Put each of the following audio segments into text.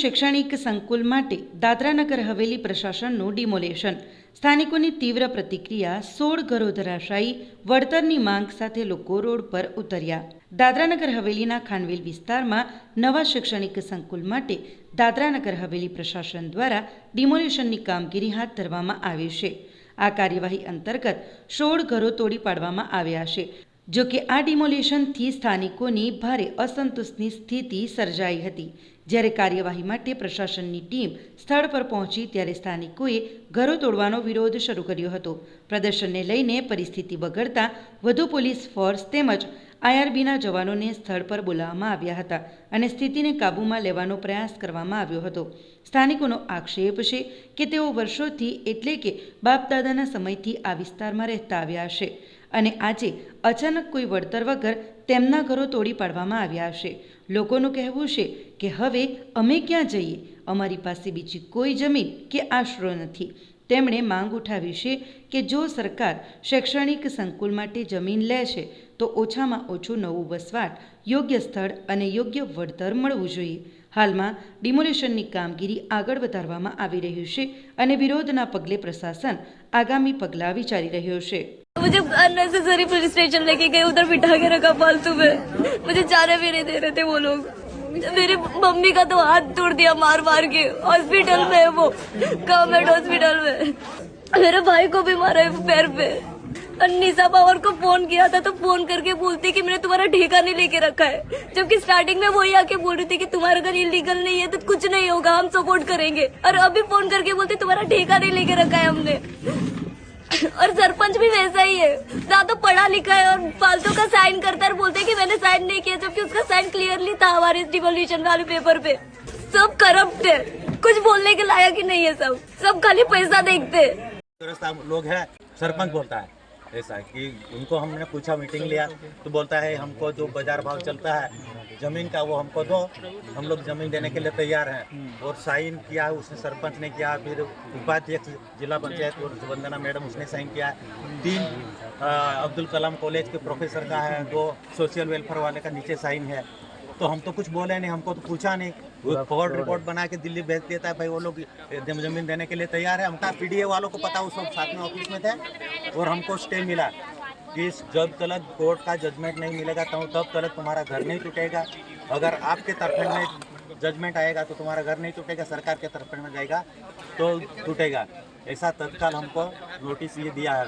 શૈક્ષણિક સંકુલ માટે દાદરાનગર હવેલી પ્રશાસનનું ડિમોલેશન. સ્થાનિકોની તીવ્ર પ્રતિક્રિયા, સોળ ઘરો ધરાશાયી, વળતરની માંગ સાથે લોકો રોડ પર ઉતર્યા. દાદરાનગર હવેલીના ખાનવેલ વિસ્તારમાં નવા શૈક્ષણિક સંકુલ માટે દાદરાનગર હવેલી પ્રશાસન દ્વારા ડિમોલેશનની કામગીરી હાથ ધરવામાં આવી છે. આ કાર્યવાહી અંતર્ગત સોળ ઘરો તોડી પાડવામાં આવ્યા છે. જો કે આ ડિમોલેશનથી સ્થાનિકોની ભારે અસંતોષની સ્થિતિ સર્જાઈ હતી. જ્યારે કાર્યવાહી માટે પ્રશાસનની ટીમ સ્થળ પર પહોંચી ત્યારે સ્થાનિકોએ ઘરો તોડવાનો વિરોધ શરૂ કર્યો હતો. પ્રદર્શનને લઈને પરિસ્થિતિ બગડતા વધુ પોલીસ ફોર્સ તેમજ આઈઆરબીના જવાનોને સ્થળ પર બોલાવવામાં આવ્યા હતા અને સ્થિતિને કાબૂમાં લેવાનો પ્રયાસ કરવામાં આવ્યો હતો. સ્થાનિકોનો આક્ષેપ છે કે તેઓ વર્ષોથી એટલે કે બાપદાદાના સમયથી આ વિસ્તારમાં રહેતા આવ્યા છે અને આજે અચાનક કોઈ વળતર વગર તેમના ઘરો તોડી પાડવામાં આવ્યા છે લોકોનું કહેવું છે કે હવે અમે ક્યાં જઈએ? અમારી પાસે બીજી કોઈ જમીન કે આશરો નથી. તેમણે માંગ ઉઠાવી છે કે જો સરકાર શૈક્ષણિક સંકુલ માટે જમીન લે છે, તો ઓછામાં ઓછું નવું વસવાટ, યોગ્ય સ્થળ અને યોગ્ય વળતર મળવું જોઈએ. હાલમાં ડિમોલેશનની કામગીરી આગળ વધારવામાં આવી રહ્યું છે અને વિરોધના પગલે પ્રશાસન આગામી પગલાં વિચારી રહ્યો છે. मुझे अननेसेसरी पुलिस स्टेशन लेके गए, उधर बिठा के रखा फालतू में। मुझे जाने भी नहीं दे रहे थे वो लोग। मेरी मम्मी का तो हाथ तोड़ दिया मार मार के हॉस्पिटल में वो गवर्नमेंट हॉस्पिटल में। मेरे भाई को भी मारा है पैर पे। निशा पावर को फ़ोन किया था तो फ़ोन करके बोलती कि मैंने तुम्हारा ठेका नहीं लेके रखा है। जबकि स्टार्टिंग में वही आके बोल रही थी कि तुम्हारा घर इलीगल नहीं है तो कुछ नहीं होगा, हम सपोर्ट करेंगे। और अभी फ़ोन करके बोलते, तुम्हारा ठेका नहीं लेके रखा है हमने। और सरपंच भी वैसा ही है। ज़्यादा पढ़ा लिखा है और फालतू का साइन करता है बोलते कि मैंने साइन नहीं किया, जबकि उसका साइन क्लियरली था हमारे डिवोल्यूशन वाले पेपर पे। सब करप्ट है। कुछ बोलने के लायक ही नहीं है सब। सब खाली पैसा देखते हैं। लोग है, सरपंच बोलता है। ऐसा कि उनको हमने पूछा मीटिंग लिया तो बोलता है, हमको जो बाज़ार भाव चलता है, ज़मीन का वो हमको दो, हम लोग ज़मीन देने के लिए तैयार हैं। और साइन किया, उसने सरपंच ने किया, फिर उपाध्यक्ष, जिला पंचायत और वंदना मैडम उसने साइन किया। तीन अब्दुल कलाम कॉलेज के प्रोफेसर का है, दो, सोशल वेलफेयर वाले का नीचे साइन है। तो हम तो कुछ बोले नहीं, हमको तो पूछा नहीं। वो फॉरवर्ड रिपोर्ट बना के दिल्ली भेज देता है भाई वो लोग ज़मीन देने के लिए तैयार है। हम हमका पीडीए वालों को पता वो सब साथ में ऑफ़िस में थे और हमको स्टे मिला। कि जब तलक कोर्ट का जजमेंट नहीं मिलेगा तो तब तलक तुम्हारा घर नहीं टूटेगा। अगर आपके तरफ़ में जजमेंट आएगा तो तुम्हारा घर नहीं टूटेगा सरकार के तरफ़ में जाएगा तो टूटेगा। ऐसा तत्काल हमको नोटिस ये दिया है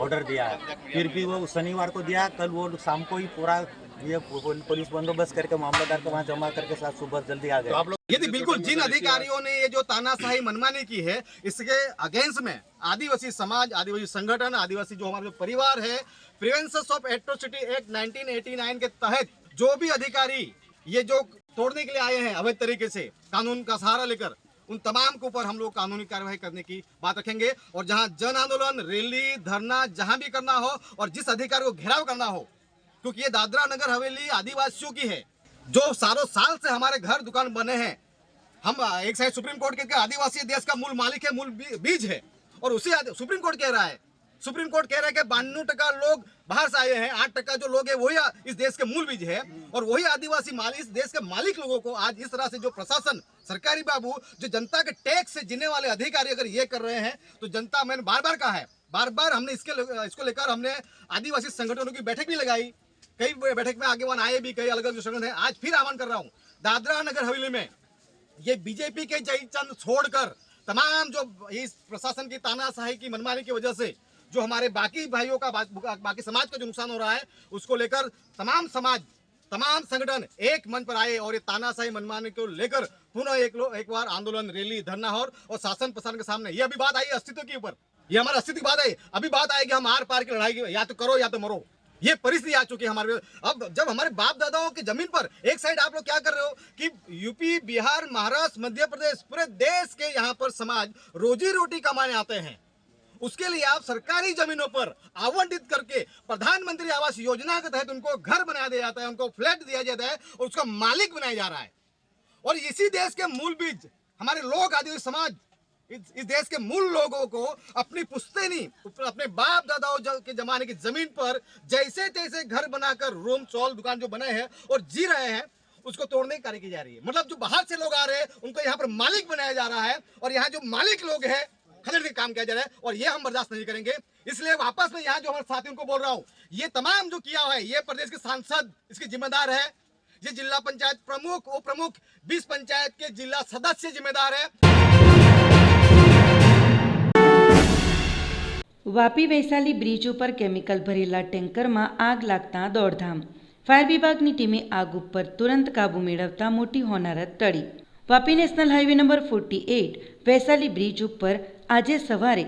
ऑर्डर दिया है। फिर भी वो शनिवार को दिया कल वो शाम को ही पूरा ये पुलिस बंदोबस्त करके मामलेदार को वहाँ जमा करके साथ सुबह जल्दी आ गए। यदि बिल्कुल जिन अधिकारियों ने ये जो तानाशाही मनमानी की है, इसके अगेंस्ट में आदिवासी समाज, आदिवासी संगठन, आदिवासी जो हमारा जो परिवार है प्रिवेंशन ऑफ़ एट्रोसिटी एक्ट 1989 के तहत जो भी अधिकारी ये जो तोड़ने के लिए आए हैं, अवैध तरीके से, कानून का सहारा लेकर, उन तमाम के ऊपर हम लोग कानूनी कार्यवाही करने की बात रखेंगे। और जहाँ जन आंदोलन, रैली, धरना जहाँ भी करना हो, और जिस अधिकारी को घेराव करना हो क्योंकि ये दादरा नगर हवेली आदिवासियों की है, जो सालों साल से हमारे घर दुकान बने हैं। हम एक साइड सुप्रीम कोर्ट हैं आदिवासी देश का मूल मालिक है, मूल बीज है, और उसी सुप्रीम कोर्ट कह रहा है। सुप्रीम कोर्ट कह रहा है कि बानवे टका लोग बाहर से आए हैं, आठ टका जो लोग हैं, वही इस देश के मूल बीज है, और वही आदिवासी मालिक, इस देश के मालिक लोगों को आज इस तरह से जो प्रशासन, सरकारी बाबू, जो जनता के टैक्स से जीने वाले अधिकारी अगर ये कर रहे हैं तो जनता मैंने बार बार कहा है, बार बार हमने इसके इसको लेकर हमने आदिवासी संगठनों की बैठक भी लगाई। कई बैठक में आगे वन आए भी कई अलग अलग संगठन है। आज फिर आह्वान कर रहा हूँ दादरा नगर हवेली में ये बीजेपी के जयचंद छोड़कर तमाम जो इस प्रशासन की तानाशाही की मनमानी की वजह से जो हमारे बाकी भाइयों का बाकी समाज का जो नुकसान हो रहा है उसको लेकर तमाम समाज तमाम संगठन एक मंच पर आए और ये तानाशाही मनमानी को लेकर पुनः एक एक बार आंदोलन रैली धरना और, और शासन प्रशासन के सामने। ये अभी बात आई अस्तित्व के ऊपर। ये हमारा अस्तित्व की बात आई अभी बात आएगी हम आर पार की लड़ाई की या तो करो या तो मरो। ये परिस्थिति आ चुकी है हमारे अब जब हमारे बाप दादाओं की ज़मीन पर एक साइड आप लोग क्या कर रहे हो कि यूपी, बिहार, महाराष्ट्र, मध्य प्रदेश, पूरे देश के यहाँ पर समाज रोजी रोटी कमाने आते हैं। उसके लिए आप सरकारी जमीनों पर आवंटित करके प्रधानमंत्री आवास योजना के तहत उनको घर बनाया दिया जाता है, उनको फ्लैट दिया जाता है और उसका मालिक बनाया जा रहा है। और इसी देश के मूल बीज, हमारे लोग आदिवासी समाज इस, देश के मूल लोगों को अपनी पुश्तैनी अपने बाप दादाओं के जमाने की ज़मीन पर जैसे तैसे घर बनाकर रूम चौल दुकान जो बने हैं और जी रहे हैं उसको तोड़ने की कार्य की जा रही है। मतलब जो बाहर से लोग आ रहे हैं उनको यहाँ पर मालिक बनाया जा रहा है और यहाँ जो मालिक लोग हैं खदेड़ के काम किया जा रहा है और ये हम बर्दाश्त नहीं करेंगे। इसलिए वापस में यहाँ जो हमारे साथी उनको बोल रहा हूँ ये तमाम जो किया हुआ है ये प्रदेश के सांसद इसके जिम्मेदार है ये जिला पंचायत प्रमुख उप प्रमुख बीस पंचायत के जिला सदस्य जिम्मेदार है। વાપી વૈશાલી બ્રિજ ઉપર કેમિકલ ભરેલા ટેન્કરમાં આગ લાગતા દોડધામ. ફાયર વિભાગની ટીમે આગ ઉપર તુરંત કાબૂ મેળવતા મોટી હોનારત ટળી. Vapi national highway number forty eight Vaishali bridge ઉપર આજે સવારે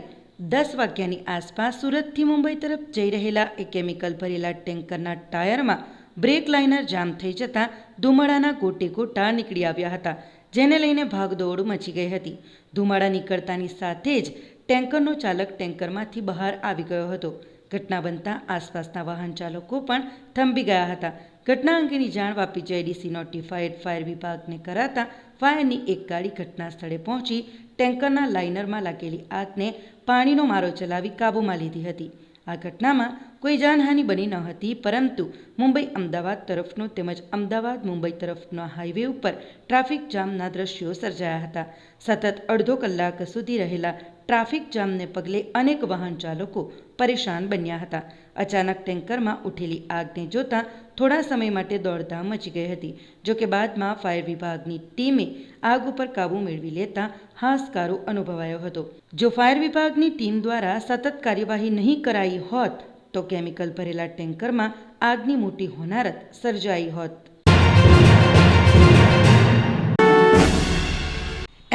દસ વાગ્યાની આસપાસ સુરતથી મુંબઈ તરફ જઈ રહેલા એ કેમિકલ ભરેલા ટેન્કરના ટાયરમાં બ્રેક લાઇનર જામ થઈ જતાં ધુમાડાના ગોટે ગોટા નીકળી આવ્યા હતા, જેને લઈને ભાગદોડ મચી ગઈ હતી. ધુમાડા નીકળતાની સાથે જ ટેન્કરનો ચાલક ટેન્કરમાંથી બહાર આવી ગયો હતો. ઘટના બનતા આસપાસના વાહન ચાલકો પણ થંભી ગયા હતા. ઘટના અંગેની જાણ વાપી જેડીસી નોટિફાઈડ ફાયર વિભાગને કરાતા ફાયરની એક ગાડી ઘટના સ્થળે પહોંચી ટેન્કરના લાઇનરમાં લાગેલી આગને પાણીનો મારો ચલાવી કાબૂમાં લીધી હતી. આ ઘટનામાં કોઈ જાનહાનિ બની ન હતી, પરંતુ મુંબઈ અમદાવાદ તરફનો તેમજ અમદાવાદ મુંબઈ તરફના હાઈવે ઉપર ટ્રાફિક જામના દ્રશ્યો સર્જાયા હતા. સતત અડધો કલાક સુધી રહેલા ટ્રાફિક જામને પગલે અનેક વાહન ચાલકો પરેશાન બન્યા હતા. અચાનક ટેન્કરમાં ઉઠેલી આગને જોતા થોડા સમય માટે દોડધામ મચી ગઈ હતી. જોકે બાદમાં ફાયર વિભાગની ટીમે આગ ઉપર કાબૂ મેળવી લેતા હાશકારો અનુભવાયો હતો. જો ફાયર વિભાગની ટીમ દ્વારા સતત કાર્યવાહી નહીં કરાઈ હોત, તો કેમિકલ ભરેલા ટેન્કરમાં આગની મોટી હોનારત સર્જાઈ હોત.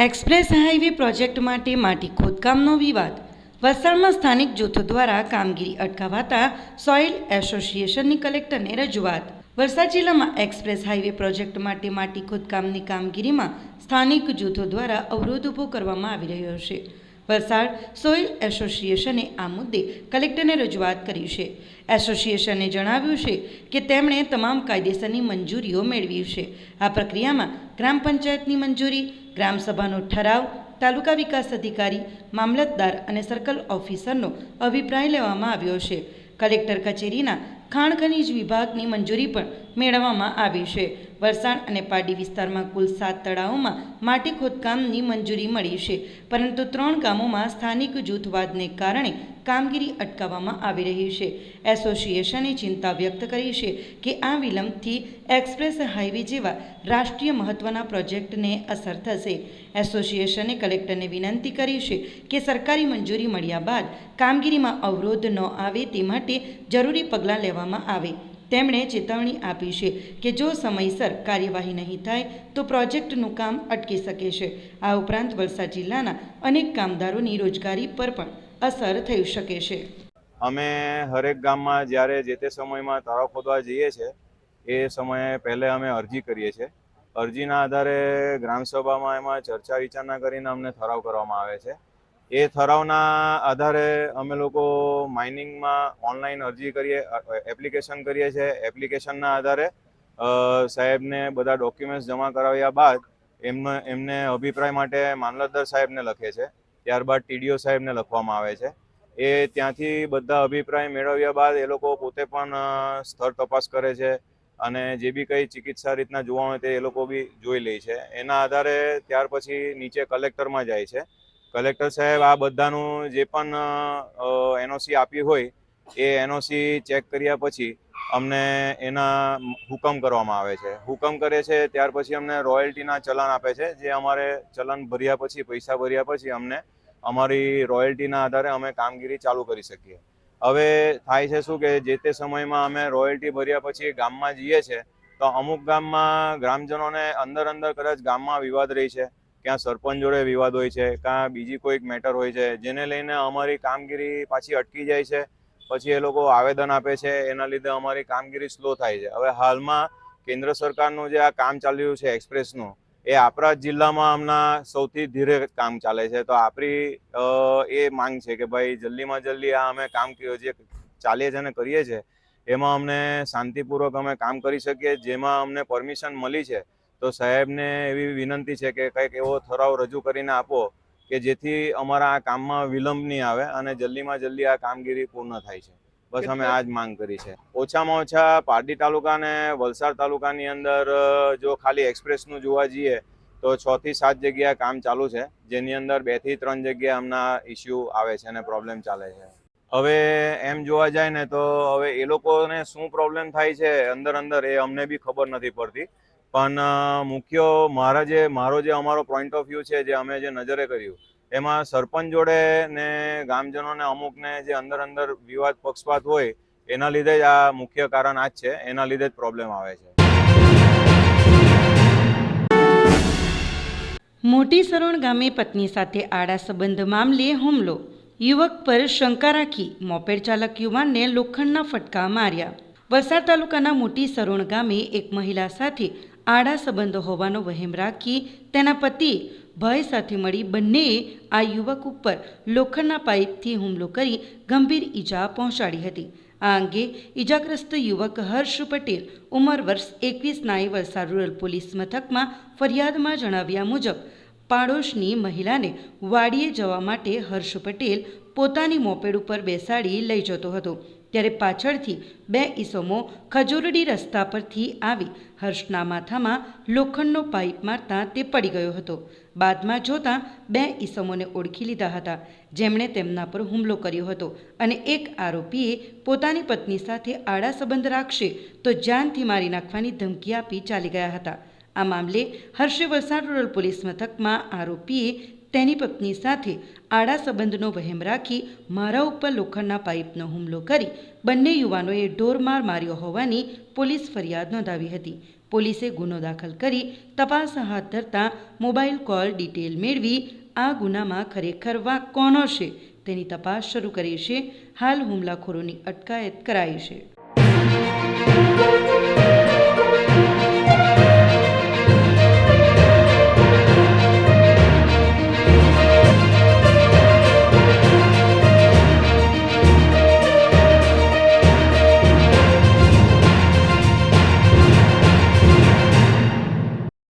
એક્સપ્રેસ હાઈવે પ્રોજેક્ટ માટે માટી ખોદકામનો વિવાદ. વલસાડમાં સ્થાનિક જૂથો દ્વારા કામગીરી અટકાવાતા સોઇલ એસોસિએશનની કલેક્ટરને રજૂઆત. વલસાડ જિલ્લામાં એક્સપ્રેસ હાઈવે પ્રોજેક્ટ માટે માટી ખોદકામની કામગીરીમાં સ્થાનિક જૂથો દ્વારા અવરોધ ઊભો કરવામાં આવી રહ્યો છે. વલસાડ સોઇલ એસોસિએશને આ મુદ્દે કલેક્ટરને રજૂઆત કરી છે. એસોસિએશને જણાવ્યું છે કે તેમણે તમામ કાયદેસરની મંજૂરીઓ મેળવી છે. આ પ્રક્રિયામાં ગ્રામ પંચાયતની મંજૂરી ગ્રામસભાનો ઠરાવ તાલુકા વિકાસ અધિકારી, મામલતદાર અને સર્કલ ઓફિસરનો અભિપ્રાય લેવામાં આવ્યો છે. કલેક્ટર કચેરીના ખાણ ખનીજ વિભાગની મંજૂરી પણ મેળવવામાં આવી છે. વલસાડ અને પાડી વિસ્તારમાં કુલ સાત તળાવોમાં માટી ખોદકામની મંજૂરી મળી છે. પરંતુ ત્રણ ગામોમાં સ્થાનિક જૂથવાદને કારણે કામગીરી અટકાવવામાં આવી રહી છે. એસોસિએશને ચિંતા વ્યક્ત કરી છે કે આ વિલંબથી એક્સપ્રેસ હાઈવે જેવા રાષ્ટ્રીય મહત્ત્વના પ્રોજેક્ટને અસર થશે. એસોસિએશને કલેક્ટરને વિનંતી કરી છે કે સરકારી મંજૂરી મળ્યા બાદ કામગીરીમાં અવરોધ ન આવે તે માટે જરૂરી પગલાં લેવામાં આવે. તેમણે ચેતવણી આપી છે કે જો સમયસર કાર્યવાહી નહીં થાય, તો પ્રોજેક્ટનું કામ અટકી શકે છે. આ ઉપરાંત વલસાડ જિલ્લાના અનેક કામદારોની રોજગારી પર પણ અસર થઈ શકે છે. અમે હરેક ગામમાં જ્યારે જે તે સમયમાં તળાવ ખોદવા જઈએ છીએ એ સમયે પહેલે અમે અરજી કરીએ છીએ. અરજીના આધારે ગ્રામસભામાં એમાં ચર્ચા વિચારણા કરીને અમને ઠરાવ કરવામાં આવે છે. એ ઠરાવના આધારે અમે લોકો માઇનિંગમાં ઓનલાઈન અરજી કરીએ એપ્લિકેશન કરીએ છીએ. એપ્લિકેશનના આધારે સાહેબને બધા ડોક્યુમેન્ટ્સ જમા કરાવ્યા બાદ એમને એમને અભિપ્રાય માટે મામલતદાર સાહેબને લખે છે. ત્યારબાદ ટીડીઓ સાહેબને લખવામાં આવે છે. એ ત્યાંથી બધા અભિપ્રાય મેળવ્યા બાદ એ લોકો પોતે પણ સ્થળ તપાસ કરે છે અને જે બી કંઈ ચિકિત્સા રીતના જોવા હોય તે એ લોકો બી જોઈ લે છે. એના આધારે ત્યાર પછી નીચે કલેક્ટરમાં જાય છે. કલેક્ટર સાહેબ, આ બધાનું જે પણ એનઓસી આપી હોય, એ એનઓસી ચેક કર્યા પછી અમને એના હુકમ કરવામાં આવે છે. હુકમ કરે છે, ત્યાર પછી અમને રોયલ્ટીના ચલન આપે છે, જે અમારે ચલન ભર્યા પછી, પૈસા ભર્યા પછી અમને અમારી રોયલ્ટીના આધારે અમે કામગીરી ચાલુ કરી શકીએ. હવે થાય છે શું કે જે તે સમયમાં અમે રોયલ્ટી ભર્યા પછી ગામમાં જઈએ છીએ તો અમુક ગામમાં ગ્રામજનોને અંદર અંદર કદાચ ગામમાં વિવાદ રહી છે ક્યાં સરપંચ જોડે વિવાદ હોય છે, કાં બીજી કોઈક મેટર હોય છે, જેને લઈને અમારી કામગીરી પાછી અટકી જાય છે, પછી એ લોકો આવેદન આપે છે, એના લીધે અમારી કામગીરી સ્લો થાય છે. હવે હાલમાં કેન્દ્ર સરકારનું જે આ કામ ચાલી રહ્યું છે એક્સપ્રેસનું એ આપણા જિલ્લામાં હમણાં સૌથી ધીરે કામ ચાલે છે. તો આપણી એ માંગ છે કે ભાઈ જલ્દીમાં જલ્દી આ અમે કામ જે ચાલીએ છીએ અને કરીએ છીએ એમાં અમને શાંતિપૂર્વક અમે કામ કરી શકીએ, જેમાં અમને પરમિશન મળી છે. તો સાહેબને એવી વિનંતી છે કે કંઈક એવો ઠરાવ રજૂ કરીને આપો કે જેથી અમારા આ કામમાં વિલંબ નહીં આવે અને જલ્દીમાં જલ્દી આ કામગીરી પૂર્ણ થાય છે. બસ અમે આ જ માંગ કરી છે. ઓછામાં ઓછા પારડી તાલુકા અને વલસાડ તાલુકાની અંદર જો ખાલી એક્સપ્રેસનું જોવા જઈએ તો છ થી સાત જગ્યા કામ ચાલુ છે. જેની અંદર બેથી ત્રણ જગ્યા હમણાં ઇસ્યુ આવે છે અને પ્રોબ્લેમ ચાલે છે. હવે એમ જોવા જાય ને તો હવે એ લોકોને શું પ્રોબ્લેમ થાય છે અંદર અંદર એ અમને બી ખબર નથી પડતી. પણ મુખ્ય મારા જે, મારો જે અમારો પોઈન્ટ ઓફ વ્યૂ છે, જે અમે જે નજરે કર્યું, એમાં સરપંચ જોડે ને ગામજનોને અમુકને જે અંદર અંદર વિવાદ પક્ષપાત હોય, એના લીધે જ આ મુખ્ય કારણ આ જ છે, એના લીધે જ પ્રોબ્લેમ આવે છે. મોટી સરોણ ગામે પત્ની સાથે આડા સંબંધ મામલે હુમલો. યુવક પર શંકા રાખી મોપેડ ચાલક યુવાનને લોખંડના ફટકા માર્યા. વલસાડ તાલુકાના મોટી સરોણ ગામે એક મહિલા સાથે આડા સંબંધો હોવાનો વહેમ રાખી તેના પતિ ભય સાથે મળી બંનેએ આ યુવક ઉપર લોખંડના પાઇપથી હુમલો કરી ગંભીર ઈજા પહોંચાડી હતી. આ અંગે ઈજાગ્રસ્ત યુવક હર્ષ પટેલ ઉંમર વર્ષ એકવીસનાએ વલસાડ રૂરલ પોલીસ મથકમાં ફરિયાદમાં જણાવ્યા મુજબ, પાડોશની મહિલાને વાડીએ જવા માટે હર્ષ પટેલ પોતાની મોપેડ ઉપર બેસાડી લઈ જતો હતો. ત્યારે પાછળથી બે ઈસમો ખજૂરડી રસ્તા પરથી આવી. હર્ષના માથામાં લોખંડનો પાઇપ મારતા તે પડી ગયો હતો. બાદમાં જોતાં બે ઈસમોને ઓળખી લીધા હતા. જેમણે તેમના પર હુમલો કર્યો હતો અને એક આરોપીએ પોતાની પત્ની સાથે આડા સંબંધ રાખશે તો જાનથી મારી નાખવાની ધમકી આપી ચાલી ગયા હતા. આ મામલે હર્ષે વલસાડ રૂરલ પોલીસ મથકમાં આરોપીએ તેની પત્ની સાથે આડા સંબંધનો વહેમ રાખી મારા ઉપર લોખંડના પાઇપનો હુમલો કરી બંને યુવાનોએ ઢોરમાર માર્યો હોવાની પોલીસ ફરિયાદ નોંધાવી હતી. પોલીસે ગુનો દાખલ કરી તપાસ હાથ ધરતા મોબાઈલ કોલ ડિટેલ મેળવી આ ગુનામાં ખરેખર વા કોનો છે તેની તપાસ શરૂ કરી છે. હાલ હુમલાખોરોની અટકાયત કરાઈ છે.